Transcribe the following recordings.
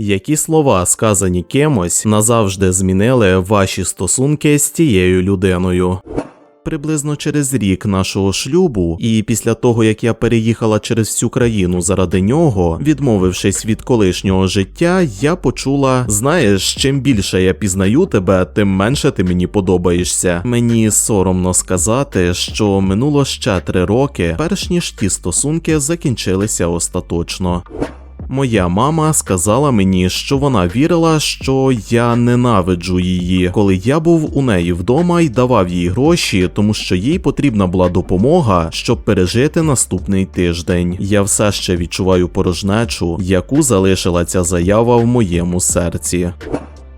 Які слова, сказані кимось, назавжди змінили ваші стосунки з тією людиною? Приблизно через рік нашого шлюбу, і після того як я переїхала через всю країну заради нього, відмовившись від колишнього життя, я почула: знаєш, чим більше я пізнаю тебе, тим менше ти мені подобаєшся. Мені соромно сказати, що минуло ще три роки, перш ніж ті стосунки закінчилися остаточно. Моя мама сказала мені, що вона вірила, що я ненавиджу її, коли я був у неї вдома і давав їй гроші, тому що їй потрібна була допомога, щоб пережити наступний тиждень. Я все ще відчуваю порожнечу, яку залишила ця заява в моєму серці.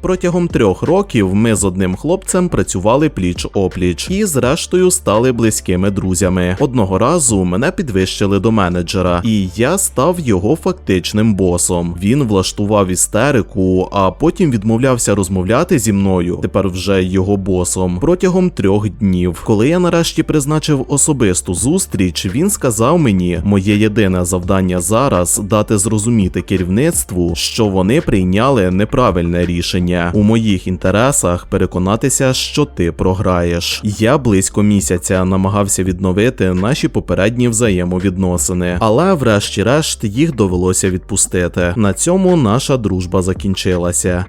Протягом трьох років ми з одним хлопцем працювали пліч опліч і, зрештою, стали близькими друзями. Одного разу мене підвищили до менеджера, і я став його фактичним босом. Він влаштував істерику, а потім відмовлявся розмовляти зі мною, тепер вже його босом, протягом трьох днів. Коли я нарешті призначив особисту зустріч, він сказав мені, моє єдине завдання зараз дати зрозуміти керівництву, що вони прийняли неправильне рішення. У моїх інтересах переконатися, що ти програєш. Я близько місяця намагався відновити наші попередні взаємовідносини, але врешті-решт їх довелося відпустити. На цьому наша дружба закінчилася.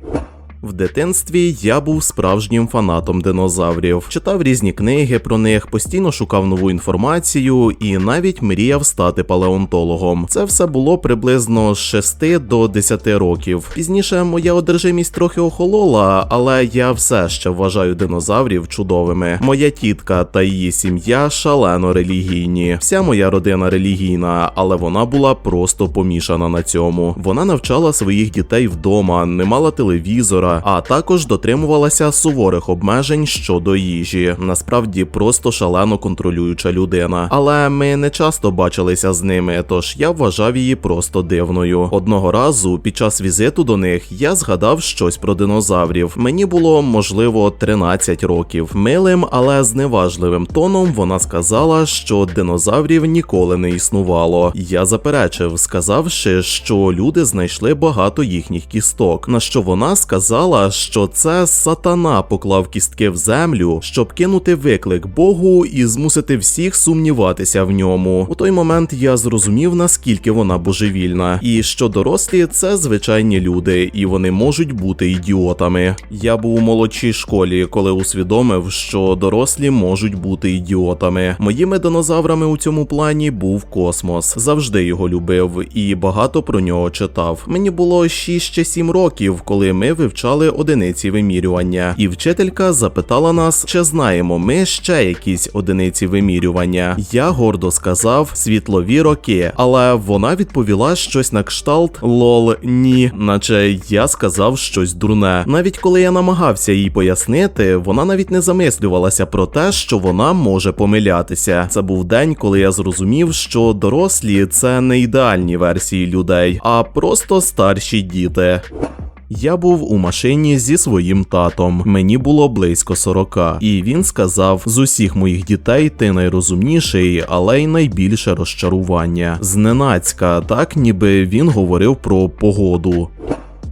В дитинстві я був справжнім фанатом динозаврів, читав різні книги про них, постійно шукав нову інформацію і навіть мріяв стати палеонтологом. Це все було приблизно з 6 до 10 років. Пізніше моя одержимість трохи охолола, але я все ще вважаю динозаврів чудовими. Моя тітка та її сім'я шалено релігійні. Вся моя родина релігійна, але вона була просто помішана на цьому. Вона навчала своїх дітей вдома, не мала телевізора а також дотримувалася суворих обмежень щодо їжі. Насправді просто шалено контролююча людина. Але ми не часто бачилися з ними, тож я вважав її просто дивною. Одного разу під час візиту до них я згадав щось про динозаврів. Мені було можливо 13 років. Милим, але зневажливим тоном вона сказала, що динозаврів ніколи не існувало. Я заперечив, сказавши, що люди знайшли багато їхніх кісток. На що вона сказала сказала, що це сатана поклав кістки в землю, щоб кинути виклик Богу і змусити всіх сумніватися в ньому. У той момент я зрозумів, наскільки вона божевільна, і що дорослі це звичайні люди, і вони можуть бути ідіотами. Я був у молодшій школі, коли усвідомив, що дорослі можуть бути ідіотами. Моїми динозаврами у цьому плані був космос. Завжди його любив і багато про нього читав. Мені було 6 чи 7 років, коли ми вивчали одиниці вимірювання, і вчителька запитала нас, чи знаємо ми ще якісь одиниці вимірювання. Я гордо сказав світлові роки, але вона відповіла щось на кшталт лол ні, наче я сказав щось дурне. Навіть коли я намагався їй пояснити, вона навіть не замислювалася про те, що вона може помилятися. Це був день, коли я зрозумів, що дорослі це не ідеальні версії людей, а просто старші діти. Я був у машині зі своїм татом. Мені було близько 40. І він сказав: з усіх моїх дітей ти найрозумніший, але й найбільше розчарування. Зненацька, так ніби він говорив про погоду.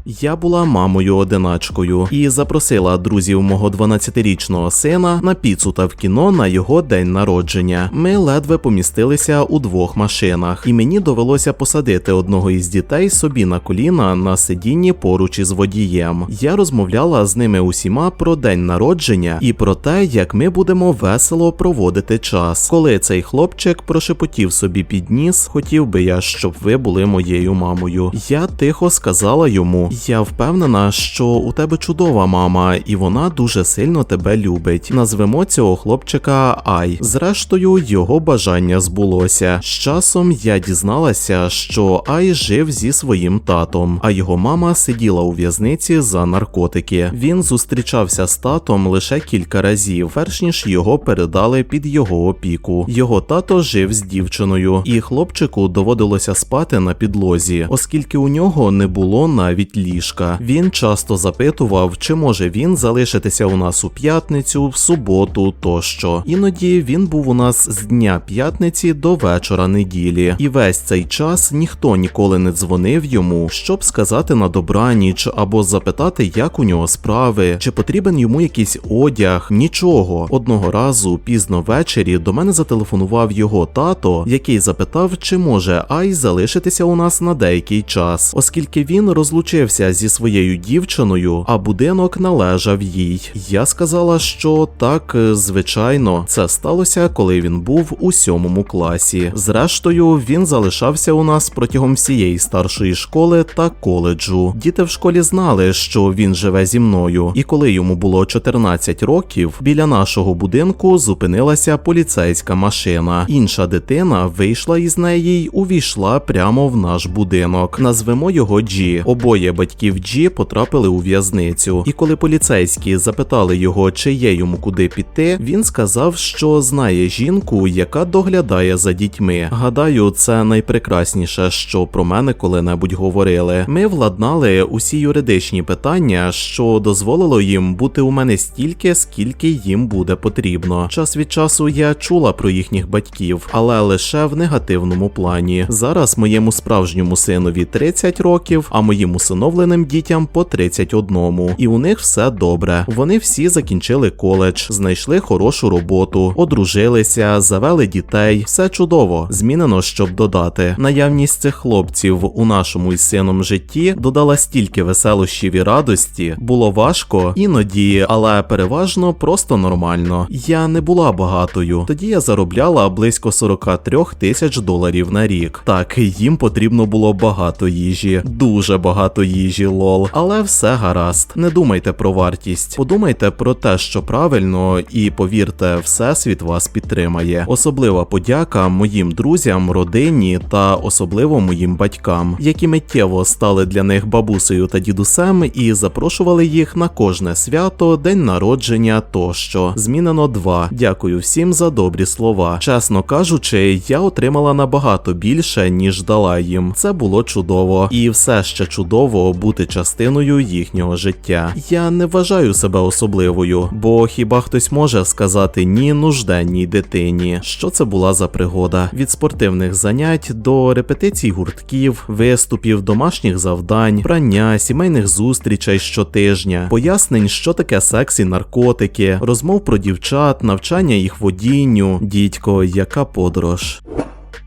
Я була мамою одиначкою і запросила друзів мого 12-річного сина на піцу та в кіно на його день народження. Ми ледве помістилися у двох машинах, і мені довелося посадити одного із дітей собі на коліна на сидінні поруч із водієм. Я розмовляла з ними усіма про день народження і про те, як ми будемо весело проводити час. Коли цей хлопчик прошепотів собі під ніс, хотів би я, щоб ви були моєю мамою. Я тихо сказала йому. Я впевнена, що у тебе чудова мама, і вона дуже сильно тебе любить. Назвемо цього хлопчика Ай. Зрештою, його бажання збулося. З часом я дізналася, що Ай жив зі своїм татом, а його мама сиділа у в'язниці за наркотики. Він зустрічався з татом лише кілька разів, перш ніж його передали під його опіку. Його тато жив з дівчиною, і хлопчику доводилося спати на підлозі, оскільки у нього не було навіть ліжка. Він часто запитував, чи може він залишитися у нас у п'ятницю, в суботу тощо. Іноді він був у нас з дня п'ятниці до вечора неділі, і весь цей час ніхто ніколи не дзвонив йому, щоб сказати на добраніч або запитати, як у нього справи, чи потрібен йому якийсь одяг. Нічого. Одного разу пізно ввечері до мене зателефонував його тато, який запитав, чи може Ай залишитися у нас на деякий час, оскільки він розлучився зі своєю дівчиною, а будинок належав їй. Я сказала, що так, е, звичайно, це сталося, коли він був у сьомому класі. Зрештою, він залишався у нас протягом всієї старшої школи та коледжу. Діти в школі знали, що він живе зі мною, і коли йому було 14 років, біля нашого будинку зупинилася поліцейська машина. Інша дитина вийшла із неї й увійшла прямо в наш будинок. Назвемо його Джі. Обоє батьків Джі потрапили у в'язницю. І коли поліцейські запитали його, чи є йому куди піти, він сказав, що знає жінку, яка доглядає за дітьми. Гадаю, це найпрекрасніше, що про мене коли-небудь говорили. Ми владнали усі юридичні питання, що дозволило їм бути у мене стільки, скільки їм буде потрібно. Час від часу я чула про їхніх батьків, але лише в негативному плані. Зараз моєму справжньому синові 30 років, а моїм усиновленим дітям по 31. І у них все добре. Вони всі закінчили коледж, знайшли хорошу роботу, одружилися, завели дітей. Все чудово. Змінено, щоб додати. Наявність цих хлопців у нашому із сином житті додала стільки веселощів і радості. Було важко, іноді, але переважно просто нормально. Я не була багатою. Тоді я заробляла близько 43 тисяч доларів на рік. Так, їм потрібно було багато їжі, дуже багато їжі, лол. Але все гаразд. Не думайте про вартість. Подумайте про те, що правильно, і повірте, всесвіт вас підтримає. Особлива подяка моїм друзям, родині та особливо моїм батькам, які миттєво стали для них бабусею та дідусем і запрошували їх на кожне свято, день народження тощо. Змінено два. Дякую всім за добрі слова. Чесно кажучи, я отримала набагато більше, ніж дала їм. Це було чудово, і все ще чудово бути частиною їхнього життя. Я не вважаю себе особливою, бо хіба хтось може сказати ні нужденній дитині, що це була за пригода від спортивних занять до репетицій гуртків, виступів, домашніх завдань, прання, сімейних зустрічей щотижня, пояснень, що таке секс і наркотики, розмов про дівчат, навчання їх водінню. Дідько, яка подорож.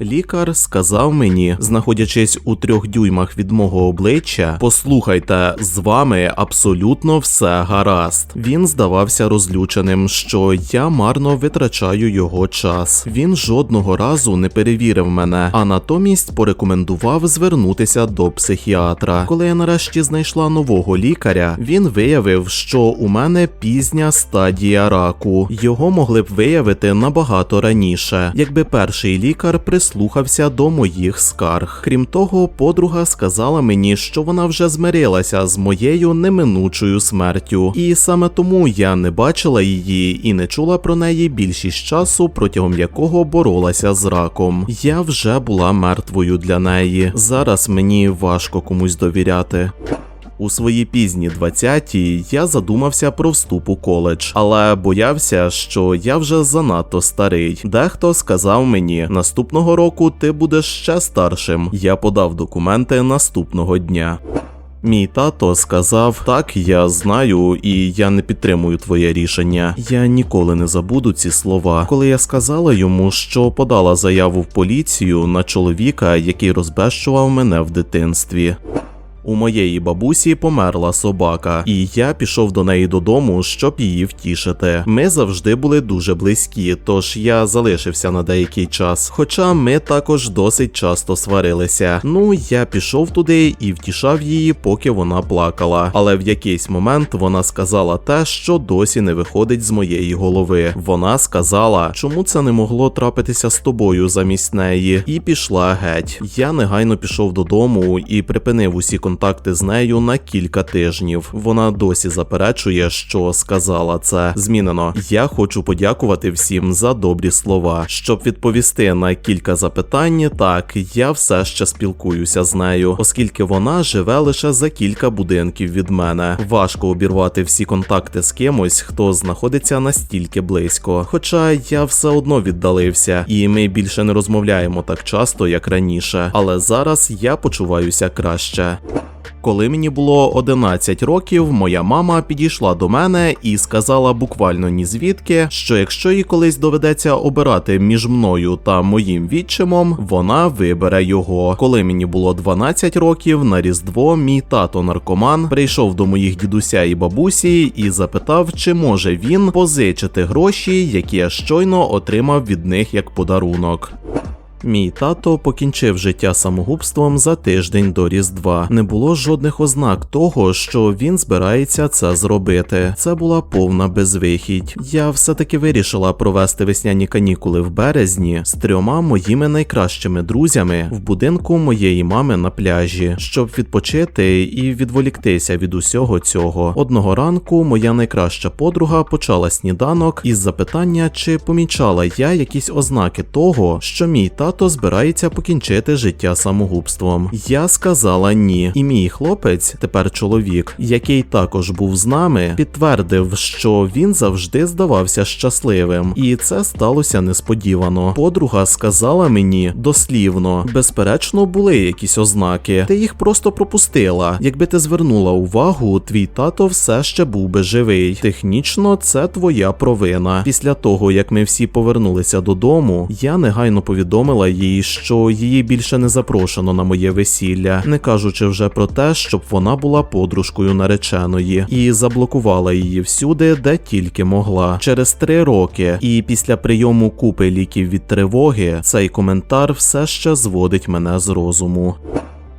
Лікар сказав мені, знаходячись у трьох дюймах від мого обличчя, послухайте, з вами абсолютно все гаразд. Він здавався розлюченим, що я марно витрачаю його час. Він жодного разу не перевірив мене, а натомість порекомендував звернутися до психіатра. Коли я нарешті знайшла нового лікаря, він виявив, що у мене пізня стадія раку. Його могли б виявити набагато раніше, якби перший лікар прислухався до моїх скарг. Крім того, подруга сказала мені, що вона вже змирилася з моєю неминучою смертю, і саме тому я не бачила її і не чула про неї більшість часу, протягом якого боролася з раком. Я вже була мертвою для неї. Зараз мені важко комусь довіряти. У свої пізні 20-ті я задумався про вступ у коледж, але боявся, що я вже занадто старий. Дехто сказав мені, наступного року ти будеш ще старшим. Я подав документи наступного дня. Мій тато сказав: Так, я знаю, і я не підтримую твоє рішення. Я ніколи не забуду ці слова. Коли я сказала йому, що подала заяву в поліцію на чоловіка, який розбещував мене в дитинстві. У моєї бабусі померла собака, і я пішов до неї додому, щоб її втішити. Ми завжди були дуже близькі, тож я залишився на деякий час. Хоча ми також досить часто сварилися. Ну я пішов туди і втішав її, поки вона плакала. Але в якийсь момент вона сказала те, що досі не виходить з моєї голови. Вона сказала, чому це не могло трапитися з тобою замість неї, і пішла геть. Я негайно пішов додому і припинив усі конфлікти контакти з нею на кілька тижнів. Вона досі заперечує, що сказала це. Змінено. Я хочу подякувати всім за добрі слова. Щоб відповісти на кілька запитань, так я все ще спілкуюся з нею, оскільки вона живе лише за кілька будинків від мене. Важко обірвати всі контакти з кимось, хто знаходиться настільки близько. Хоча я все одно віддалився, і ми більше не розмовляємо так часто, як раніше. Але зараз я почуваюся краще. Коли мені було 11 років, моя мама підійшла до мене і сказала буквально ні звідки, що якщо їй колись доведеться обирати між мною та моїм відчимом, вона вибере його. Коли мені було 12 років, на різдво мій тато наркоман прийшов до моїх дідуся і бабусі і запитав, чи може він позичити гроші, які я щойно отримав від них як подарунок. Мій тато покінчив життя самогубством за тиждень до Різдва. Не було жодних ознак того, що він збирається це зробити. Це була повна безвихідь. Я все-таки вирішила провести весняні канікули в березні з трьома моїми найкращими друзями в будинку моєї мами на пляжі, щоб відпочити і відволіктися від усього цього. Одного ранку моя найкраща подруга почала сніданок із запитання, чи помічала я якісь ознаки того, що мій тато тато збирається покінчити життя самогубством. Я сказала ні, і мій хлопець, тепер чоловік, який також був з нами, підтвердив, що він завжди здавався щасливим, і це сталося несподівано. Подруга сказала мені дослівно: безперечно, були якісь ознаки, ти їх просто пропустила. Якби ти звернула увагу, твій тато все ще був би живий. Технічно, це твоя провина. Після того, як ми всі повернулися додому, я негайно повідомила їй, що її більше не запрошено на моє весілля, не кажучи вже про те, щоб вона була подружкою нареченої, і заблокувала її всюди, де тільки могла. Через три роки, і після прийому купи ліків від тривоги, цей коментар все ще зводить мене з розуму.